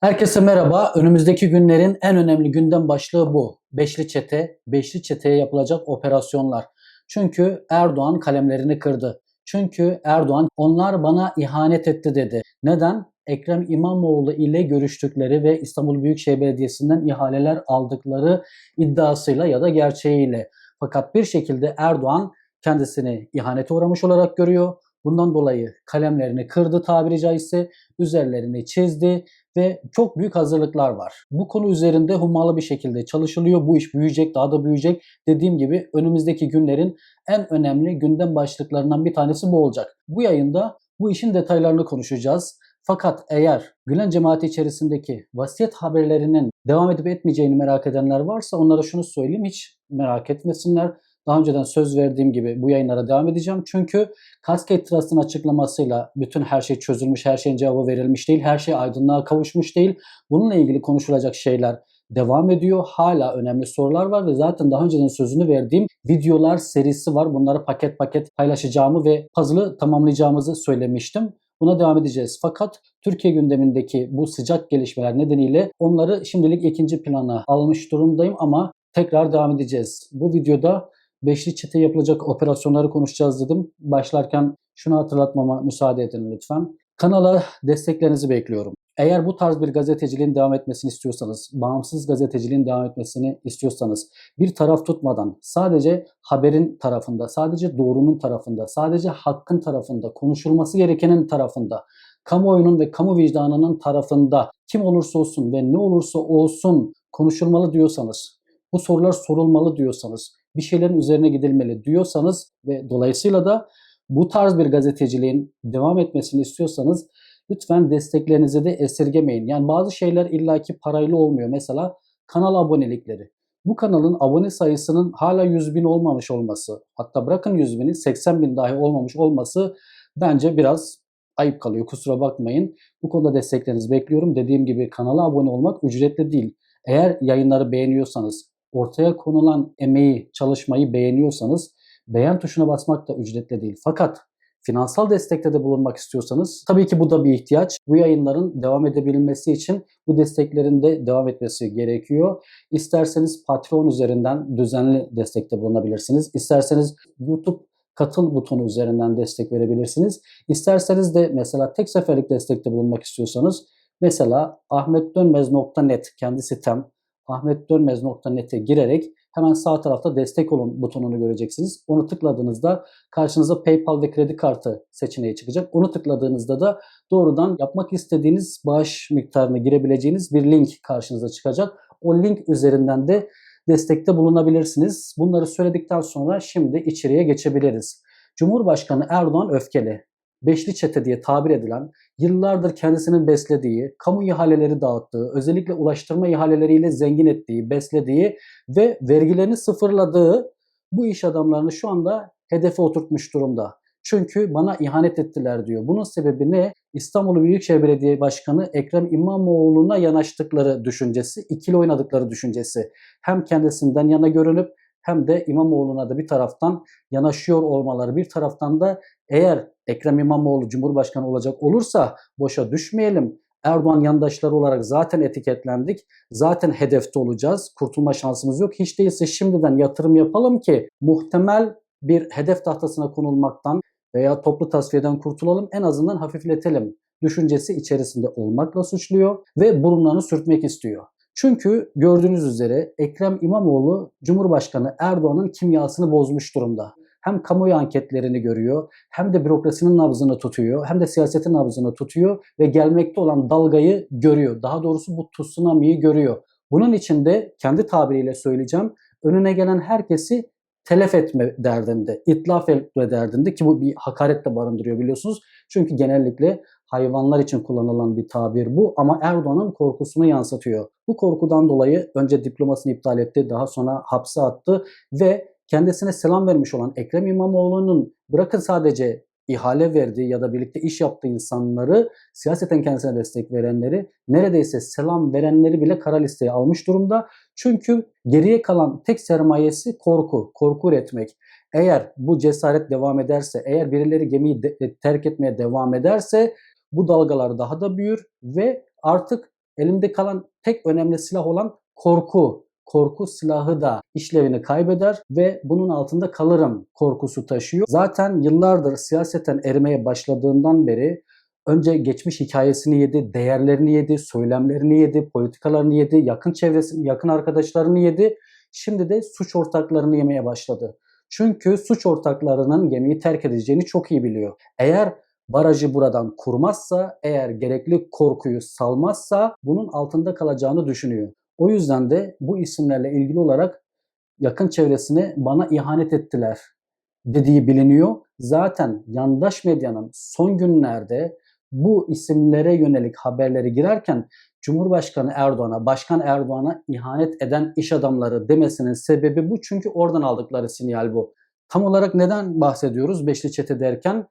Herkese merhaba. Önümüzdeki günlerin en önemli gündem başlığı bu. Beşli çete, beşli çeteye yapılacak operasyonlar. Çünkü Erdoğan kalemlerini kırdı. Çünkü Erdoğan onlar bana ihanet etti dedi. Neden? Ekrem İmamoğlu ile görüştükleri ve İstanbul Büyükşehir Belediyesi'nden ihaleler aldıkları iddiasıyla ya da gerçeğiyle. Fakat bir şekilde Erdoğan kendisini ihanete uğramış olarak görüyor. Bundan dolayı kalemlerini kırdı tabiri caizse, üzerlerini çizdi ve çok büyük hazırlıklar var. Bu konu üzerinde hummalı bir şekilde çalışılıyor. Bu iş büyüyecek, daha da büyüyecek. Dediğim gibi önümüzdeki günlerin en önemli gündem başlıklarından bir tanesi bu olacak. Bu yayında bu işin detaylarını konuşacağız. Fakat eğer Gülen cemaati içerisindeki vasiyet haberlerinin devam edip etmeyeceğini merak edenler varsa onlara şunu söyleyeyim hiç merak etmesinler. Daha önceden söz verdiğim gibi bu yayınlara devam edeceğim. Çünkü Cascade Trust'ın açıklamasıyla bütün her şey çözülmüş, her şeyin cevabı verilmiş değil, her şey aydınlığa kavuşmuş değil. Bununla ilgili konuşulacak şeyler devam ediyor. Hala önemli sorular var ve zaten daha önceden sözünü verdiğim videolar serisi var. Bunları paket paket paylaşacağımı ve puzzle'ı tamamlayacağımızı söylemiştim. Buna devam edeceğiz. Fakat Türkiye gündemindeki bu sıcak gelişmeler nedeniyle onları şimdilik ikinci plana almış durumdayım ama tekrar devam edeceğiz. Bu videoda beşli çete yapılacak operasyonları konuşacağız dedim. Başlarken şunu hatırlatmama müsaade edin lütfen. Kanala desteklerinizi bekliyorum. Eğer bu tarz bir gazeteciliğin devam etmesini istiyorsanız, bağımsız gazeteciliğin devam etmesini istiyorsanız, bir taraf tutmadan sadece haberin tarafında, sadece doğrunun tarafında, sadece hakkın tarafında, konuşulması gerekenin tarafında, kamuoyunun ve kamu vicdanının tarafında kim olursa olsun ve ne olursa olsun konuşulmalı diyorsanız, bu sorular sorulmalı diyorsanız, bir şeylerin üzerine gidilmeli diyorsanız ve dolayısıyla da bu tarz bir gazeteciliğin devam etmesini istiyorsanız lütfen desteklerinizi de esirgemeyin. Yani bazı şeyler illaki parayla olmuyor. Mesela kanal abonelikleri. Bu kanalın abone sayısının hala 100 bin olmamış olması, hatta bırakın 100 bini 80 bin dahi olmamış olması bence biraz ayıp kalıyor. Kusura bakmayın. Bu konuda desteklerinizi bekliyorum. Dediğim gibi kanala abone olmak ücretli değil. Eğer yayınları beğeniyorsanız, ortaya konulan emeği, çalışmayı beğeniyorsanız beğen tuşuna basmak da ücretli değil. Fakat finansal destekte de bulunmak istiyorsanız tabii ki bu da bir ihtiyaç. Bu yayınların devam edebilmesi için bu desteklerin de devam etmesi gerekiyor. İsterseniz Patreon üzerinden düzenli destekte bulunabilirsiniz. İsterseniz YouTube katıl butonu üzerinden destek verebilirsiniz. İsterseniz de mesela tek seferlik destekte bulunmak istiyorsanız mesela ahmetdönmez.net kendi sitem ahmetdönmez.net'e girerek hemen sağ tarafta destek olun butonunu göreceksiniz. Onu tıkladığınızda karşınıza PayPal ve kredi kartı seçeneği çıkacak. Onu tıkladığınızda da doğrudan yapmak istediğiniz bağış miktarını girebileceğiniz bir link karşınıza çıkacak. O link üzerinden de destekte bulunabilirsiniz. Bunları söyledikten sonra şimdi içeriye geçebiliriz. Cumhurbaşkanı Erdoğan öfkeli. Beşli çete diye tabir edilen, yıllardır kendisinin beslediği, kamu ihaleleri dağıttığı, özellikle ulaştırma ihaleleriyle zengin ettiği, beslediği ve vergilerini sıfırladığı bu iş adamlarını şu anda hedefe oturtmuş durumda. Çünkü bana ihanet ettiler diyor. Bunun sebebi ne? İstanbul Büyükşehir Belediye Başkanı Ekrem İmamoğlu'na yanaştıkları düşüncesi, ikili oynadıkları düşüncesi. Hem kendisinden yana görünüp hem de İmamoğlu'na da bir taraftan yanaşıyor olmaları, bir taraftan da eğer Ekrem İmamoğlu Cumhurbaşkanı olacak olursa boşa düşmeyelim. Erdoğan yandaşları olarak zaten etiketlendik. Zaten hedefte olacağız. Kurtulma şansımız yok. Hiç değilse şimdiden yatırım yapalım ki muhtemel bir hedef tahtasına konulmaktan veya toplu tasfiyeden kurtulalım. En azından hafifletelim düşüncesi içerisinde olmakla suçluyor ve burunlarını sürtmek istiyor. Çünkü gördüğünüz üzere Ekrem İmamoğlu Cumhurbaşkanı Erdoğan'ın kimyasını bozmuş durumda. Hem kamuoyu anketlerini görüyor, hem de bürokrasinin nabzını tutuyor, hem de siyasetin nabzını tutuyor ve gelmekte olan dalgayı görüyor. Daha doğrusu bu tsunami'yi görüyor. Bunun için de kendi tabiriyle söyleyeceğim, önüne gelen herkesi telef etme derdinde, itlaf etme derdinde ki bu bir hakaretle barındırıyor biliyorsunuz. Çünkü genellikle hayvanlar için kullanılan bir tabir bu ama Erdoğan'ın korkusunu yansıtıyor. Bu korkudan dolayı önce diplomasını iptal etti, daha sonra hapse attı ve kendisine selam vermiş olan Ekrem İmamoğlu'nun bırakın sadece ihale verdiği ya da birlikte iş yaptığı insanları, siyaseten kendisine destek verenleri, neredeyse selam verenleri bile kara listeye almış durumda. Çünkü geriye kalan tek sermayesi korku, korku üretmek. Eğer bu cesaret devam ederse, eğer birileri gemiyi de, terk etmeye devam ederse bu dalgalar daha da büyür ve artık elimde kalan tek önemli silah olan korku. Korku silahı da işlevini kaybeder ve bunun altında kalırım korkusu taşıyor. Zaten yıllardır siyaseten erimeye başladığından beri önce geçmiş hikayesini yedi, değerlerini yedi, söylemlerini yedi, politikalarını yedi, yakın çevresini, yakın arkadaşlarını yedi. Şimdi de suç ortaklarını yemeye başladı. Çünkü suç ortaklarının gemiyi terk edeceğini çok iyi biliyor. Eğer barajı buradan kurmazsa, eğer gerekli korkuyu salmazsa bunun altında kalacağını düşünüyor. O yüzden de bu isimlerle ilgili olarak yakın çevresine bana ihanet ettiler dediği biliniyor. Zaten yandaş medyanın son günlerde bu isimlere yönelik haberleri girerken Cumhurbaşkanı Erdoğan'a, Başkan Erdoğan'a ihanet eden iş adamları demesinin sebebi bu. Çünkü oradan aldıkları sinyal bu. Tam olarak neden bahsediyoruz Beşli Çete derken?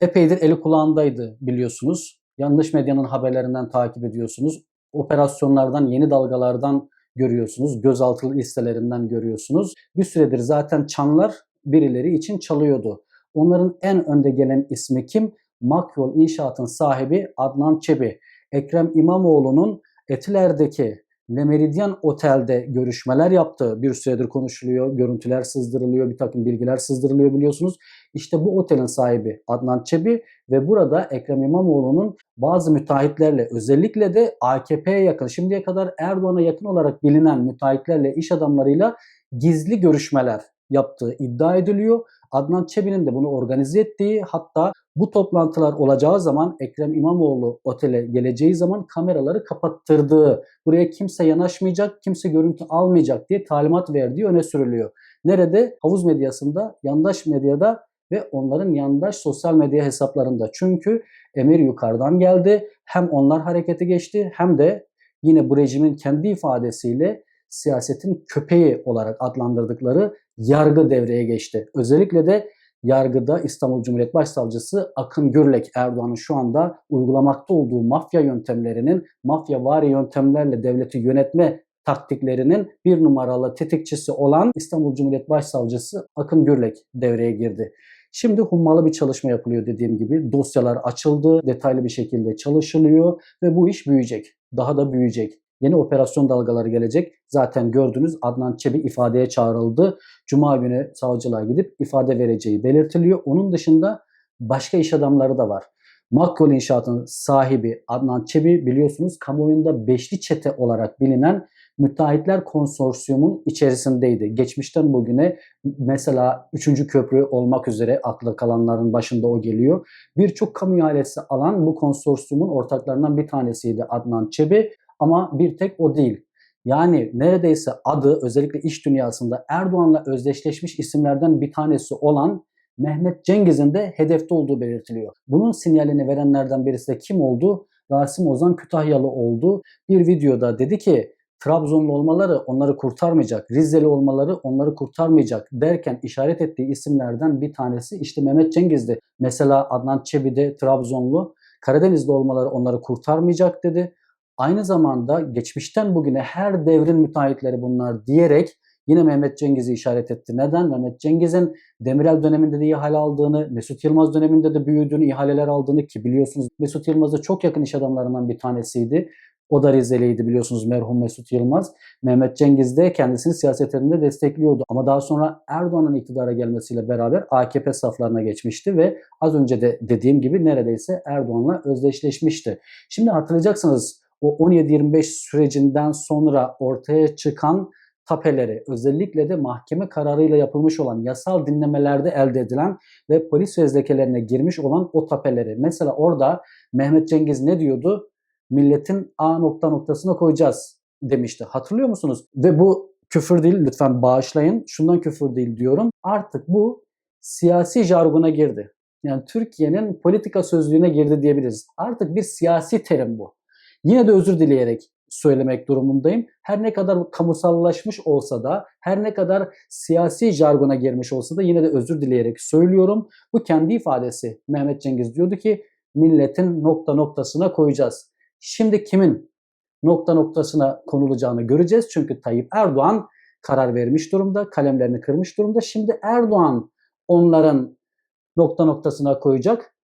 Epeydir eli kulağındaydı biliyorsunuz. Yanlış medyanın haberlerinden takip ediyorsunuz. Operasyonlardan, yeni dalgalardan görüyorsunuz. Gözaltı listelerinden görüyorsunuz. Bir süredir zaten çanlar birileri için çalıyordu. Onların en önde gelen ismi kim? Makyol İnşaat'ın sahibi Adnan Çebi. Ekrem İmamoğlu'nun Etiler'deki Le Meridien Otel'de görüşmeler yaptığı bir süredir konuşuluyor. Görüntüler sızdırılıyor, bir takım bilgiler sızdırılıyor biliyorsunuz. İşte bu otelin sahibi Adnan Çebi ve burada Ekrem İmamoğlu'nun bazı müteahhitlerle özellikle de AKP'ye yakın, şimdiye kadar Erdoğan'a yakın olarak bilinen müteahhitlerle, iş adamlarıyla gizli görüşmeler yaptığı iddia ediliyor. Adnan Çebi'nin de bunu organize ettiği hatta bu toplantılar olacağı zaman Ekrem İmamoğlu otele geleceği zaman kameraları kapattırdığı, buraya kimse yanaşmayacak, kimse görüntü almayacak diye talimat verdiği öne sürülüyor. Nerede? Havuz medyasında, yandaş medyada ve onların yandaş sosyal medya hesaplarında. Çünkü emir yukarıdan geldi. Hem onlar harekete geçti hem de yine bu rejimin kendi ifadesiyle siyasetin köpeği olarak adlandırdıkları yargı devreye geçti. Özellikle de yargıda İstanbul Cumhuriyet Başsavcısı Akın Gürlek Erdoğan'ın şu anda uygulamakta olduğu mafya yöntemlerinin, mafya vari yöntemlerle devleti yönetme taktiklerinin bir numaralı tetikçisi olan İstanbul Cumhuriyet Başsavcısı Akın Gürlek devreye girdi. Şimdi hummalı bir çalışma yapılıyor dediğim gibi. Dosyalar açıldı, detaylı bir şekilde çalışılıyor ve bu iş büyüyecek. Daha da büyüyecek. Yeni operasyon dalgaları gelecek. Zaten gördünüz Adnan Çebi ifadeye çağrıldı. Cuma günü savcılığa gidip ifade vereceği belirtiliyor. Onun dışında başka iş adamları da var. Makyol İnşaat'ın sahibi Adnan Çebi biliyorsunuz kamuoyunda beşli çete olarak bilinen müteahhitler konsorsiyumun içerisindeydi. Geçmişten bugüne mesela 3. köprü olmak üzere akla kalanların başında o geliyor. Birçok kamu ihalesi alan bu konsorsiyumun ortaklarından bir tanesiydi Adnan Çebi ama bir tek o değil. Yani neredeyse adı özellikle iş dünyasında Erdoğan'la özdeşleşmiş isimlerden bir tanesi olan Mehmet Cengiz'in de hedefte olduğu belirtiliyor. Bunun sinyalini verenlerden birisi de kim oldu? Rasim Ozan Kütahyalı oldu. Bir videoda dedi ki Trabzonlu olmaları onları kurtarmayacak, Rizeli olmaları onları kurtarmayacak derken işaret ettiği isimlerden bir tanesi işte Mehmet Cengiz'di. Mesela Adnan Çebi de Trabzonlu, Karadenizli olmaları onları kurtarmayacak dedi. Aynı zamanda geçmişten bugüne her devrin müteahhitleri bunlar diyerek yine Mehmet Cengiz'i işaret etti. Neden? Mehmet Cengiz'in Demirel döneminde de ihale aldığını, Mesut Yılmaz döneminde de büyüdüğünü, ihaleler aldığını ki biliyorsunuz Mesut Yılmaz'a çok yakın iş adamlarından bir tanesiydi. O da Rizeliydi biliyorsunuz merhum Mesut Yılmaz. Mehmet Cengiz de kendisini siyasetlerinde destekliyordu. Ama daha sonra Erdoğan'ın iktidara gelmesiyle beraber AKP saflarına geçmişti ve az önce de dediğim gibi neredeyse Erdoğan'la özdeşleşmişti. Şimdi hatırlayacaksınız o 17-25 sürecinden sonra ortaya çıkan tapeleri özellikle de mahkeme kararıyla yapılmış olan yasal dinlemelerde elde edilen ve polis fezlekelerine girmiş olan o tapeleri. Mesela orada Mehmet Cengiz ne diyordu? Milletin A nokta noktasına koyacağız demişti. Hatırlıyor musunuz? Ve bu küfür değil lütfen bağışlayın. Şundan küfür değil diyorum. Artık bu siyasi jargona girdi. Yani Türkiye'nin politika sözlüğüne girdi diyebiliriz. Artık bir siyasi terim bu. Yine de özür dileyerek söylemek durumundayım. Her ne kadar kamusallaşmış olsa da, her ne kadar siyasi jargona girmiş olsa da yine de özür dileyerek söylüyorum. Bu kendi ifadesi. Mehmet Cengiz diyordu ki milletin nokta noktasına koyacağız. Şimdi kimin nokta noktasına konulacağını göreceğiz. Çünkü Tayyip Erdoğan karar vermiş durumda, kalemlerini kırmış durumda. Şimdi Erdoğan onların nokta noktasına koyacak.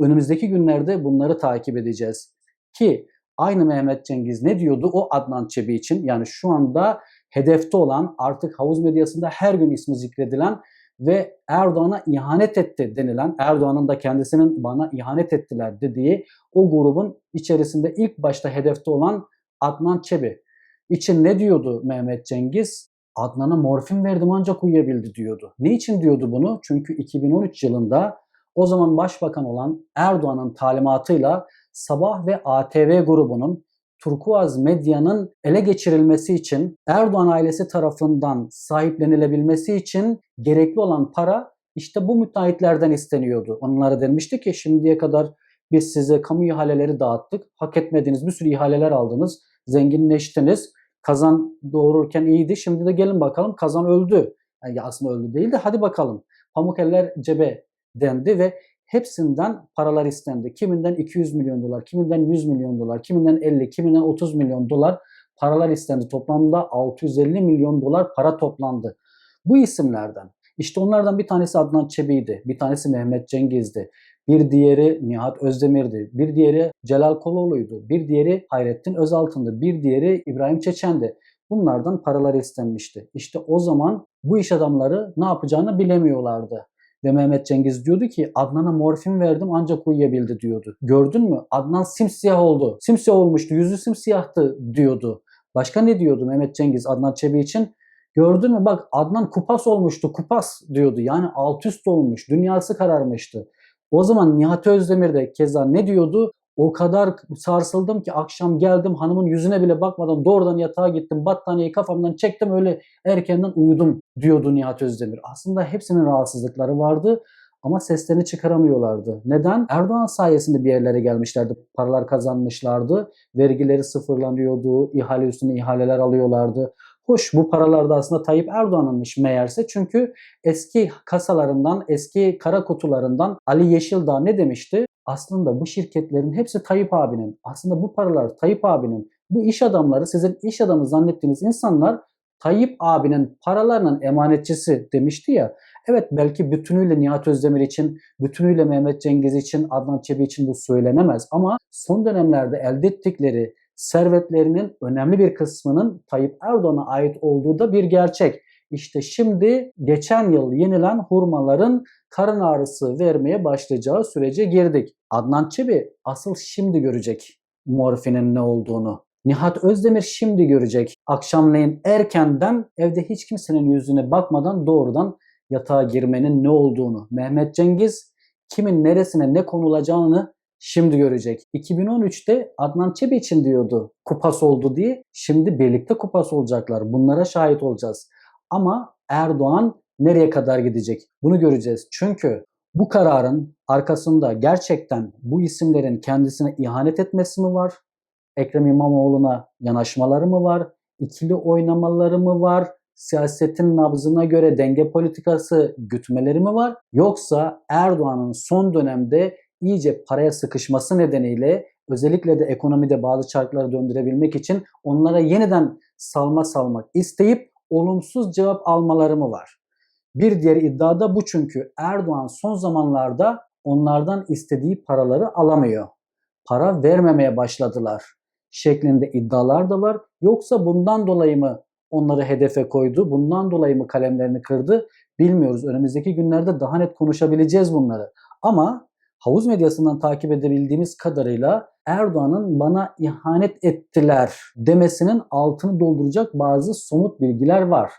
Önümüzdeki günlerde bunları takip edeceğiz. Ki aynı Mehmet Cengiz ne diyordu o Adnan Çebi için? Yani şu anda hedefte olan artık havuz medyasında her gün ismi zikredilen ve Erdoğan'a ihanet etti denilen, Erdoğan'ın da kendisinin bana ihanet ettiler dediği o grubun içerisinde ilk başta hedefte olan Adnan Çebi için ne diyordu Mehmet Cengiz? Adnan'a morfin verdim ancak uyuyabildi diyordu. Ne için diyordu bunu? Çünkü 2013 yılında o zaman başbakan olan Erdoğan'ın talimatıyla Sabah ve ATV grubunun Turkuaz medyanın ele geçirilmesi için Erdoğan ailesi tarafından sahiplenilebilmesi için gerekli olan para işte bu müteahhitlerden isteniyordu. Onlara denmişti ki şimdiye kadar biz size kamu ihaleleri dağıttık. Hak etmediğiniz bir sürü ihaleler aldınız. Zenginleştiniz. Kazan doğururken iyiydi. Şimdi de gelin bakalım kazan öldü. Yani aslında öldü değil de hadi bakalım. Pamuk eller cebe dendi ve hepsinden paralar istendi. Kiminden 200 milyon dolar, kiminden 100 milyon dolar, kiminden 50, kiminden 30 milyon dolar paralar istendi. Toplamda 650 milyon dolar para toplandı. Bu isimlerden. İşte onlardan bir tanesi Adnan Çebi'ydi, bir tanesi Mehmet Cengiz'di, bir diğeri Nihat Özdemir'di, bir diğeri Celal Koloğlu'ydu, bir diğeri Hayrettin Özaltın'dı, bir diğeri İbrahim Çeçen'di. Bunlardan paralar istenmişti. İşte o zaman bu iş adamları ne yapacağını bilemiyorlardı. Ve Mehmet Cengiz diyordu ki Adnan'a morfin verdim ancak uyuyabildi diyordu. Gördün mü? Adnan simsiyah oldu. Simsiyah olmuştu. Yüzü simsiyahtı diyordu. Başka ne diyordu Mehmet Cengiz Adnan Çebi için? Gördün mü bak Adnan kupas olmuştu kupas diyordu. Yani alt üst olmuş. Dünyası kararmıştı. O zaman Nihat Özdemir de keza ne diyordu? O kadar sarsıldım ki akşam geldim hanımın yüzüne bile bakmadan doğrudan yatağa gittim. Battaniyeyi kafamdan çektim öyle erkenden uyudum diyordu Nihat Özdemir. Aslında hepsinin rahatsızlıkları vardı ama seslerini çıkaramıyorlardı. Neden? Erdoğan sayesinde bir yerlere gelmişlerdi. Paralar kazanmışlardı. Vergileri sıfırlanıyordu. ihale üstüne ihaleler alıyorlardı. Hoş bu paralar da aslında Tayyip Erdoğan'ınmış meğerse. Çünkü eski kasalarından, eski kara kutularından Ali Yeşildağ ne demişti? Aslında bu şirketlerin hepsi Tayyip abinin. Aslında bu paralar Tayyip abinin. Bu iş adamları sizin iş adamı zannettiğiniz insanlar Tayyip abinin paralarının emanetçisi demişti ya. Evet belki bütünüyle Nihat Özdemir için, bütünüyle Mehmet Cengiz için, Adnan Çebi için bu söylenemez. Ama son dönemlerde elde ettikleri servetlerinin önemli bir kısmının Tayyip Erdoğan'a ait olduğu da bir gerçek. İşte şimdi geçen yıl yenilen hurmaların karın ağrısı vermeye başlayacağı sürece girdik. Adnan Çebi asıl şimdi görecek morfinin ne olduğunu. Nihat Özdemir şimdi görecek. Akşamleyin erkenden evde hiç kimsenin yüzüne bakmadan doğrudan yatağa girmenin ne olduğunu. Mehmet Cengiz kimin neresine ne konulacağını şimdi görecek. 2013'te Adnan Çebi için diyordu kupas oldu diye. Şimdi birlikte kupas olacaklar. Bunlara şahit olacağız. Ama Erdoğan nereye kadar gidecek? Bunu göreceğiz. Çünkü bu kararın arkasında gerçekten bu isimlerin kendisine ihanet etmesi mi var? Ekrem İmamoğlu'na yanaşmaları mı var? İkili oynamaları mı var? Siyasetin nabzına göre denge politikası gütmeleri mi var? Yoksa Erdoğan'ın son dönemde iyice paraya sıkışması nedeniyle özellikle de ekonomide bazı çarkları döndürebilmek için onlara yeniden salma salmak isteyip olumsuz cevap almaları mı var? Bir diğer iddia da bu çünkü Erdoğan son zamanlarda onlardan istediği paraları alamıyor. Para vermemeye başladılar şeklinde iddialar da var. Yoksa bundan dolayı mı onları hedefe koydu? Bundan dolayı mı kalemlerini kırdı? Bilmiyoruz. Önümüzdeki günlerde daha net konuşabileceğiz bunları. Ama havuz medyasından takip edebildiğimiz kadarıyla Erdoğan'ın bana ihanet ettiler demesinin altını dolduracak bazı somut bilgiler var.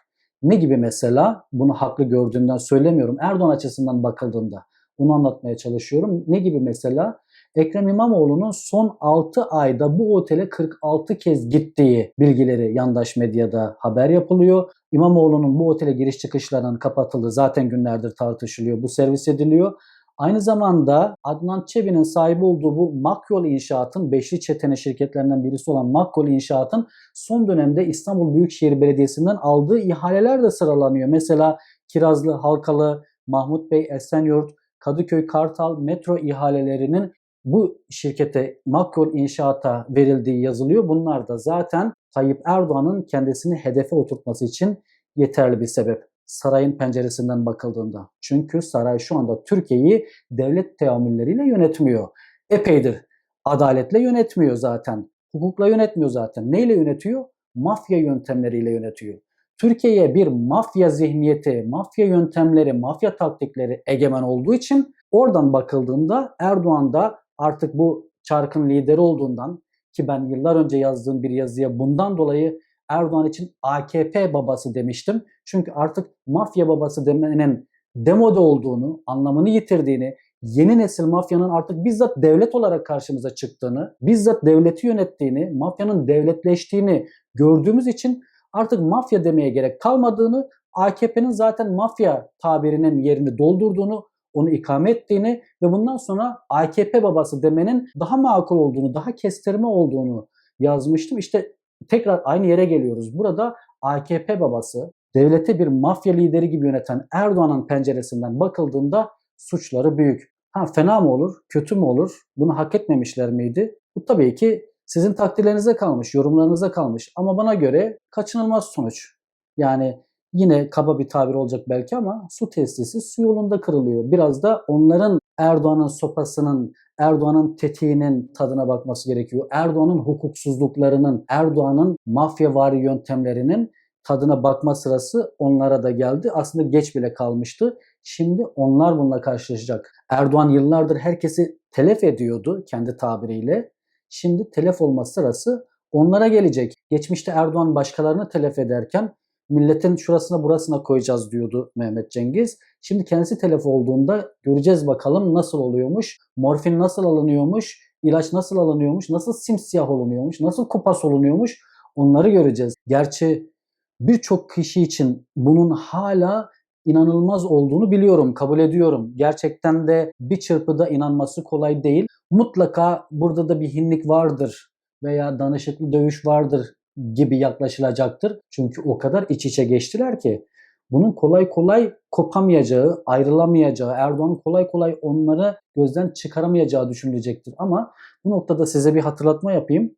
Ne gibi mesela? Bunu haklı gördüğümden söylemiyorum. Erdoğan açısından bakıldığında bunu anlatmaya çalışıyorum. Ne gibi mesela? Ekrem İmamoğlu'nun son 6 ayda bu otele 46 kez gittiği bilgileri yandaş medyada haber yapılıyor. İmamoğlu'nun bu otele giriş çıkışlarının kapatıldığı zaten günlerdir tartışılıyor. Bu servis ediliyor. Aynı zamanda Adnan Çebi'nin sahibi olduğu bu Makyol İnşaat'ın beşli çetene şirketlerinden birisi olan Makyol İnşaat'ın son dönemde İstanbul Büyükşehir Belediyesi'nden aldığı ihaleler de sıralanıyor. Mesela Kirazlı, Halkalı, Mahmut Bey, Esenyurt, Kadıköy, Kartal metro ihalelerinin bu şirkete Makyol İnşaat'a verildiği yazılıyor. Bunlar da zaten Tayyip Erdoğan'ın kendisini hedefe oturtması için yeterli bir sebep sarayın penceresinden bakıldığında. Çünkü saray şu anda Türkiye'yi devlet teamülleriyle yönetmiyor. Epeydir adaletle yönetmiyor zaten. hukukla yönetmiyor zaten. Neyle yönetiyor? Mafya yöntemleriyle yönetiyor. Türkiye'ye bir mafya zihniyeti, mafya yöntemleri, mafya taktikleri egemen olduğu için oradan bakıldığında Erdoğan da artık bu çarkın lideri olduğundan ki ben yıllar önce yazdığım bir yazıya bundan dolayı Erdoğan için AKP babası demiştim. Çünkü artık mafya babası demenin demode olduğunu, anlamını yitirdiğini, yeni nesil mafyanın artık bizzat devlet olarak karşımıza çıktığını, bizzat devleti yönettiğini, mafyanın devletleştiğini gördüğümüz için artık mafya demeye gerek kalmadığını, AKP'nin zaten mafya tabirinin yerini doldurduğunu, onu ikame ettiğini ve bundan sonra AKP babası demenin daha makul olduğunu, daha kestirme olduğunu yazmıştım. İşte tekrar aynı yere geliyoruz. Burada AKP babası, devleti bir mafya lideri gibi yöneten Erdoğan'ın penceresinden bakıldığında suçları büyük. Ha fena mı olur, kötü mü olur? Bunu hak etmemişler miydi? Bu tabii ki sizin takdirlerinize kalmış, yorumlarınıza kalmış. Ama bana göre kaçınılmaz sonuç. Yani yine kaba bir tabir olacak belki ama su testisi su yolunda kırılıyor. Biraz da onların Erdoğan'ın sopasının, Erdoğan'ın tetiğinin tadına bakması gerekiyor. Erdoğan'ın hukuksuzluklarının, Erdoğan'ın mafyavari yöntemlerinin tadına bakma sırası onlara da geldi. Aslında geç bile kalmıştı. Şimdi onlar bununla karşılaşacak. Erdoğan yıllardır herkesi telef ediyordu kendi tabiriyle. Şimdi telef olma sırası onlara gelecek. Geçmişte Erdoğan başkalarını telef ederken milletin şurasına burasına koyacağız diyordu Mehmet Cengiz. Şimdi kendisi telef olduğunda göreceğiz bakalım nasıl oluyormuş, morfin nasıl alınıyormuş, ilaç nasıl alınıyormuş, nasıl simsiyah olunuyormuş, nasıl kupas olunuyormuş onları göreceğiz. Gerçi birçok kişi için bunun hala inanılmaz olduğunu biliyorum, kabul ediyorum. Gerçekten de bir çırpıda inanması kolay değil. Mutlaka burada da bir hinlik vardır veya danışıklı dövüş vardır gibi yaklaşılacaktır. Çünkü o kadar iç içe geçtiler ki bunun kolay kolay kopamayacağı, ayrılamayacağı, Erdoğan kolay kolay onları gözden çıkaramayacağı düşünülecektir. Ama bu noktada size bir hatırlatma yapayım.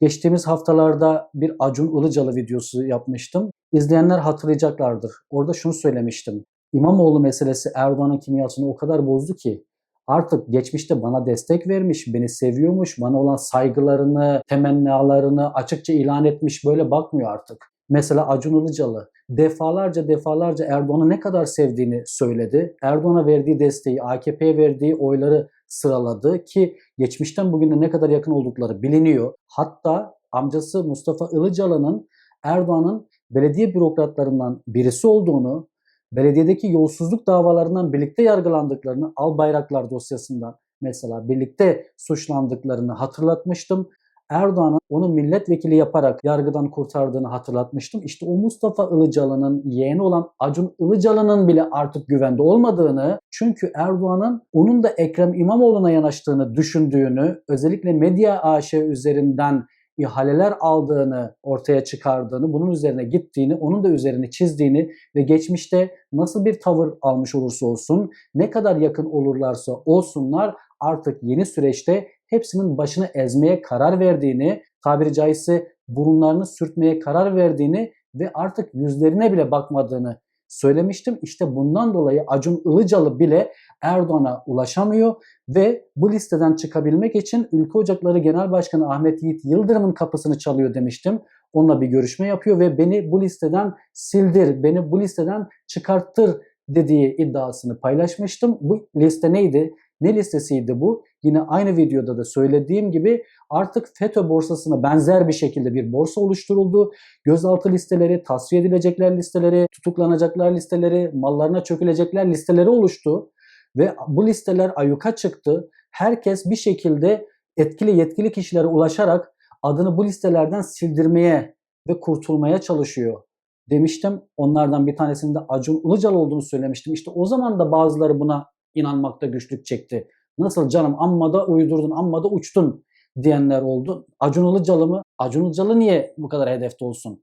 Geçtiğimiz haftalarda bir Acun Ilıcalı videosu yapmıştım. İzleyenler hatırlayacaklardır. Orada şunu söylemiştim. İmamoğlu meselesi Erdoğan'ın kimyasını o kadar bozdu ki artık geçmişte bana destek vermiş, beni seviyormuş, bana olan saygılarını, temennalarını açıkça ilan etmiş böyle bakmıyor artık. Mesela Acun Ilıcalı defalarca defalarca Erdoğan'ı ne kadar sevdiğini söyledi. Erdoğan'a verdiği desteği, AKP'ye verdiği oyları sıraladı ki geçmişten bugüne ne kadar yakın oldukları biliniyor. Hatta amcası Mustafa Ilıcalı'nın Erdoğan'ın belediye bürokratlarından birisi olduğunu, belediyedeki yolsuzluk davalarından birlikte yargılandıklarını Al Bayraklar dosyasından mesela birlikte suçlandıklarını hatırlatmıştım. Erdoğan'ın onu milletvekili yaparak yargıdan kurtardığını hatırlatmıştım. İşte o Mustafa Ilıcalı'nın yeğeni olan Acun Ilıcalı'nın bile artık güvende olmadığını, çünkü Erdoğan'ın onun da Ekrem İmamoğlu'na yanaştığını düşündüğünü, özellikle medya AŞ üzerinden ihaleler aldığını ortaya çıkardığını, bunun üzerine gittiğini, onun da üzerine çizdiğini ve geçmişte nasıl bir tavır almış olursa olsun, ne kadar yakın olurlarsa olsunlar artık yeni süreçte hepsinin başını ezmeye karar verdiğini, tabiri caizse burunlarını sürtmeye karar verdiğini ve artık yüzlerine bile bakmadığını söylemiştim. İşte bundan dolayı Acun Ilıcalı bile Erdoğan'a ulaşamıyor ve bu listeden çıkabilmek için Ülke Ocakları Genel Başkanı Ahmet Yiğit Yıldırım'ın kapısını çalıyor demiştim. Onunla bir görüşme yapıyor ve beni bu listeden sildir, beni bu listeden çıkarttır dediği iddiasını paylaşmıştım. Bu liste neydi? Ne listesiydi bu? Yine aynı videoda da söylediğim gibi artık FETÖ borsasına benzer bir şekilde bir borsa oluşturuldu. Gözaltı listeleri, tasfiye edilecekler listeleri, tutuklanacaklar listeleri, mallarına çökülecekler listeleri oluştu. Ve bu listeler ayuka çıktı. Herkes bir şekilde etkili yetkili kişilere ulaşarak adını bu listelerden sildirmeye ve kurtulmaya çalışıyor demiştim. Onlardan bir tanesinde Acun Ilıcalı olduğunu söylemiştim. İşte o zaman da bazıları buna inanmakta güçlük çekti. Nasıl canım amma da uydurdun, amma da uçtun diyenler oldu. Acun Ilıcalı mı? Acun Ilıcalı niye bu kadar hedefte olsun?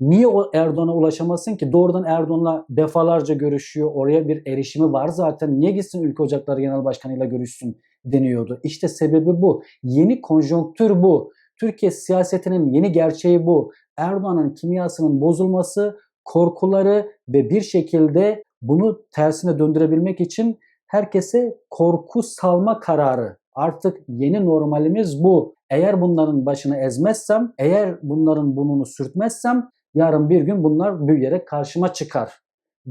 Niye o Erdoğan'a ulaşamasın ki? Doğrudan Erdoğan'la defalarca görüşüyor. Oraya bir erişimi var zaten. Niye gitsin Ülke Ocakları Genel Başkanı'yla görüşsün deniyordu. İşte sebebi bu. Yeni konjonktür bu. Türkiye siyasetinin yeni gerçeği bu. Erdoğan'ın kimyasının bozulması, korkuları ve bir şekilde bunu tersine döndürebilmek için herkese korku salma kararı. Artık yeni normalimiz bu. Eğer bunların başını ezmezsem, eğer bunların burnunu sürtmezsem yarın bir gün bunlar büyüyerek karşıma çıkar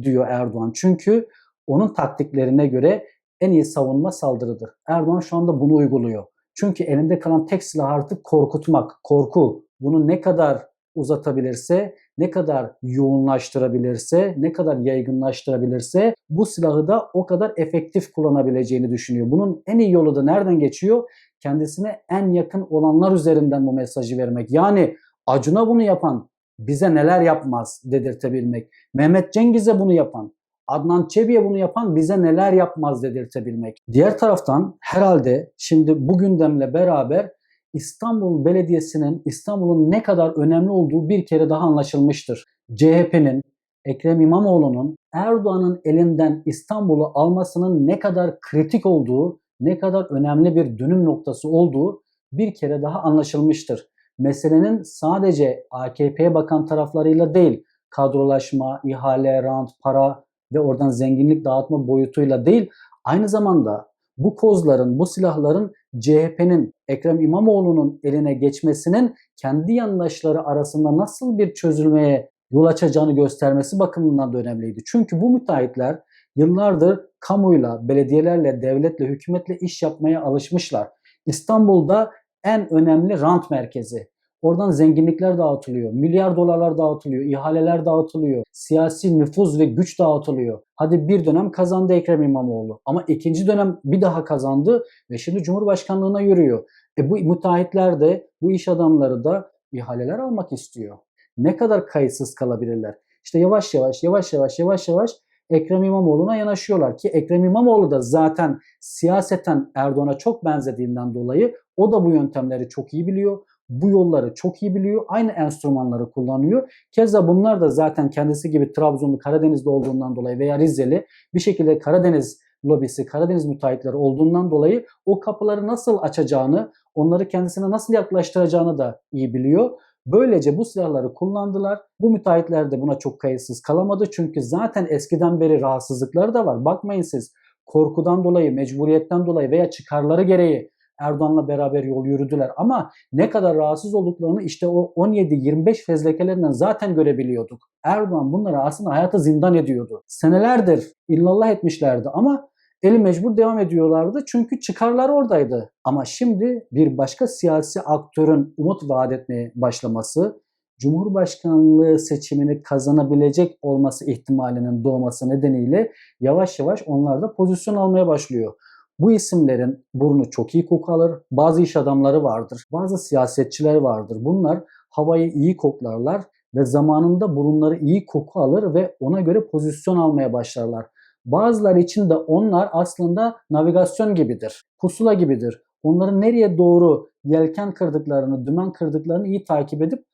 diyor Erdoğan. Çünkü onun taktiklerine göre en iyi savunma saldırıdır. Erdoğan şu anda bunu uyguluyor. Çünkü elinde kalan tek silah artık korkutmak, korku. Bunu ne kadar uzatabilirse, ne kadar yoğunlaştırabilirse, ne kadar yaygınlaştırabilirse bu silahı da o kadar efektif kullanabileceğini düşünüyor. Bunun en iyi yolu da nereden geçiyor? Kendisine en yakın olanlar üzerinden bu mesajı vermek. Yani Acun'a bunu yapan bize neler yapmaz dedirtebilmek. Mehmet Cengiz'e bunu yapan, Adnan Çebi'ye bunu yapan bize neler yapmaz dedirtebilmek. Diğer taraftan herhalde şimdi bu gündemle beraber İstanbul Belediyesi'nin İstanbul'un ne kadar önemli olduğu bir kere daha anlaşılmıştır. CHP'nin, Ekrem İmamoğlu'nun Erdoğan'ın elinden İstanbul'u almasının ne kadar kritik olduğu, ne kadar önemli bir dönüm noktası olduğu bir kere daha anlaşılmıştır. Meselenin sadece AKP'ye bakan taraflarıyla değil, kadrolaşma, ihale, rant, para ve oradan zenginlik dağıtma boyutuyla değil, aynı zamanda bu kozların, bu silahların CHP'nin, Ekrem İmamoğlu'nun eline geçmesinin kendi yandaşları arasında nasıl bir çözülmeye yol açacağını göstermesi bakımından da önemliydi. Çünkü bu müteahhitler yıllardır kamuyla, belediyelerle, devletle, hükümetle iş yapmaya alışmışlar. İstanbul'da en önemli rant merkezi. Oradan zenginlikler dağıtılıyor, milyar dolarlar dağıtılıyor, ihaleler dağıtılıyor, siyasi nüfuz ve güç dağıtılıyor. Hadi bir dönem kazandı Ekrem İmamoğlu ama ikinci dönem bir daha kazandı ve şimdi Cumhurbaşkanlığına yürüyor. E bu müteahhitler de, bu iş adamları da ihaleler almak istiyor. Ne kadar kayıtsız kalabilirler? İşte yavaş yavaş, yavaş yavaş, yavaş yavaş Ekrem İmamoğlu'na yanaşıyorlar ki Ekrem İmamoğlu da zaten siyaseten Erdoğan'a çok benzediğinden dolayı o da bu yöntemleri çok iyi biliyor bu yolları çok iyi biliyor. Aynı enstrümanları kullanıyor. Keza bunlar da zaten kendisi gibi Trabzonlu Karadeniz'de olduğundan dolayı veya Rizeli bir şekilde Karadeniz lobisi, Karadeniz müteahhitleri olduğundan dolayı o kapıları nasıl açacağını, onları kendisine nasıl yaklaştıracağını da iyi biliyor. Böylece bu silahları kullandılar. Bu müteahhitler de buna çok kayıtsız kalamadı. Çünkü zaten eskiden beri rahatsızlıkları da var. Bakmayın siz korkudan dolayı, mecburiyetten dolayı veya çıkarları gereği Erdoğan'la beraber yol yürüdüler. Ama ne kadar rahatsız olduklarını işte o 17-25 fezlekelerinden zaten görebiliyorduk. Erdoğan bunları aslında hayata zindan ediyordu. Senelerdir illallah etmişlerdi ama eli mecbur devam ediyorlardı çünkü çıkarlar oradaydı. Ama şimdi bir başka siyasi aktörün umut vaat etmeye başlaması, Cumhurbaşkanlığı seçimini kazanabilecek olması ihtimalinin doğması nedeniyle yavaş yavaş onlar da pozisyon almaya başlıyor. Bu isimlerin burnu çok iyi koku alır. Bazı iş adamları vardır. Bazı siyasetçiler vardır. Bunlar havayı iyi koklarlar ve zamanında burunları iyi koku alır ve ona göre pozisyon almaya başlarlar. Bazıları için de onlar aslında navigasyon gibidir. Pusula gibidir. Onların nereye doğru yelken kırdıklarını, dümen kırdıklarını iyi takip edip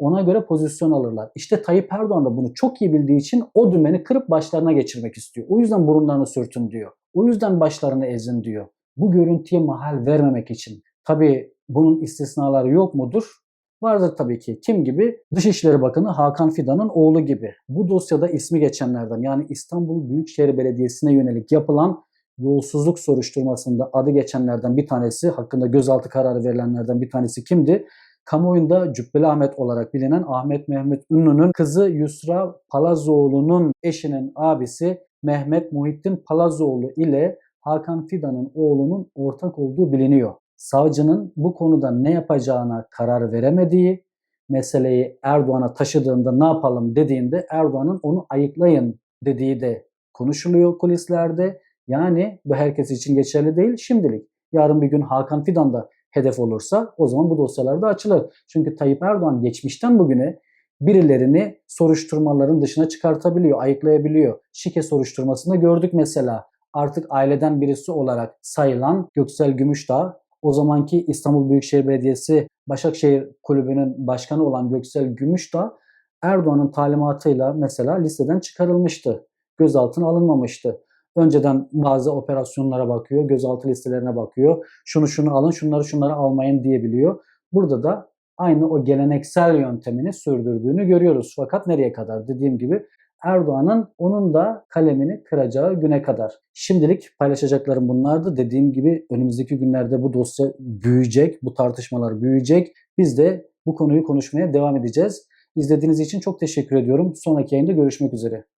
ona göre pozisyon alırlar. İşte Tayyip Erdoğan da bunu çok iyi bildiği için o dümeni kırıp başlarına geçirmek istiyor. O yüzden burunlarını sürtün diyor. O yüzden başlarını ezin diyor. Bu görüntüye mahal vermemek için. Tabi bunun istisnaları yok mudur? Vardır tabii ki. Kim gibi? Dışişleri Bakanı Hakan Fidan'ın oğlu gibi. Bu dosyada ismi geçenlerden yani İstanbul Büyükşehir Belediyesi'ne yönelik yapılan yolsuzluk soruşturmasında adı geçenlerden bir tanesi, hakkında gözaltı kararı verilenlerden bir tanesi kimdi? Kamuoyunda Cübbeli Ahmet olarak bilinen Ahmet Mehmet Ünlü'nün kızı Yusra Palazoğlu'nun eşinin abisi Mehmet Muhittin Palazoğlu ile Hakan Fidan'ın oğlunun ortak olduğu biliniyor. Savcının bu konuda ne yapacağına karar veremediği, meseleyi Erdoğan'a taşıdığında ne yapalım dediğinde Erdoğan'ın onu ayıklayın dediği de konuşuluyor kulislerde. Yani bu herkes için geçerli değil şimdilik. Yarın bir gün Hakan Fidan da hedef olursa o zaman bu dosyalar da açılır. Çünkü Tayyip Erdoğan geçmişten bugüne birilerini soruşturmaların dışına çıkartabiliyor, ayıklayabiliyor. Şike soruşturmasında gördük mesela. Artık aileden birisi olarak sayılan Göksel Gümüşdağ, o zamanki İstanbul Büyükşehir Belediyesi Başakşehir Kulübü'nün başkanı olan Göksel Gümüşdağ, Erdoğan'ın talimatıyla mesela listeden çıkarılmıştı. Gözaltına alınmamıştı. Önceden bazı operasyonlara bakıyor, gözaltı listelerine bakıyor. Şunu şunu alın, şunları şunları almayın diyebiliyor. Burada da aynı o geleneksel yöntemini sürdürdüğünü görüyoruz. Fakat nereye kadar? Dediğim gibi Erdoğan'ın onun da kalemini kıracağı güne kadar. Şimdilik paylaşacaklarım bunlardı. Dediğim gibi önümüzdeki günlerde bu dosya büyüyecek, bu tartışmalar büyüyecek. Biz de bu konuyu konuşmaya devam edeceğiz. İzlediğiniz için çok teşekkür ediyorum. Sonraki yayında görüşmek üzere.